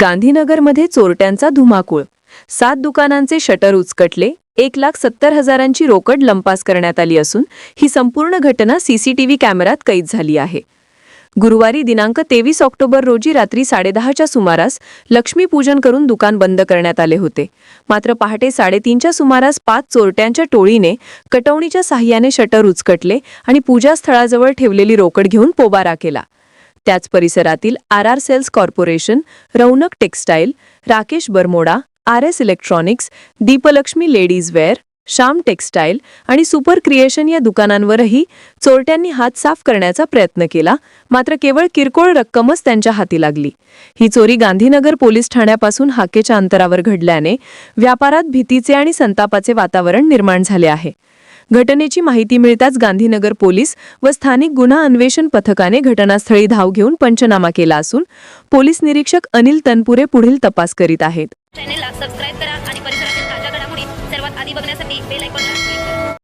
गांधीनगरमध्ये चोरट्यांचा धुमाकूळ. सात दुकानांचे शटर उचकटले एक लाख सत्तर हजारांची रोकड लंपास करण्यात आली असून ही संपूर्ण घटना सीसीटीव्ही कॅमेऱ्यात कैद झाली आहे. गुरुवारी दिनांक तेवीस ऑक्टोबर रोजी रात्री साडेदहाच्या सुमारास लक्ष्मीपूजन करून दुकान बंद करण्यात आले होते. मात्र पहाटे साडेतीनच्या सुमारास पाच चोरट्यांच्या टोळीने कटवणीच्या साह्याने शटर उचकटले आणि पूजास्थळाजवळ ठेवलेली रोकड घेऊन पोबारा केला. त्याच परिसरातील R R sales corporation Raunak textile Rakesh Bermuda R S electronics Deeplakshmi ladies wear Shyam textile आणि सुपर क्रिएशन या दुकानांवरही चोरट्यांनी हात साफ करण्याचा प्रयत्न केला मात्र केवळ किरकोळ रक्कमच त्यांच्या हाती लागली. ही चोरी गांधीनगर पोलीस ठाण्यापासून हाकेच्या अंतरावर घडल्याने व्यापारात भीतीचे आणि संतापाचे वातावरण निर्माण झाले आहे. घटनेची माहिती मिळताच गांधीनगर पोलीस व स्थानिक गुन्हा अन्वेषण पथकाने घटनास्थळी धाव घेऊन पंचनामा केला असून पोलीस निरीक्षक अनिल तनपुरे पुढील तपास करीत आहेत.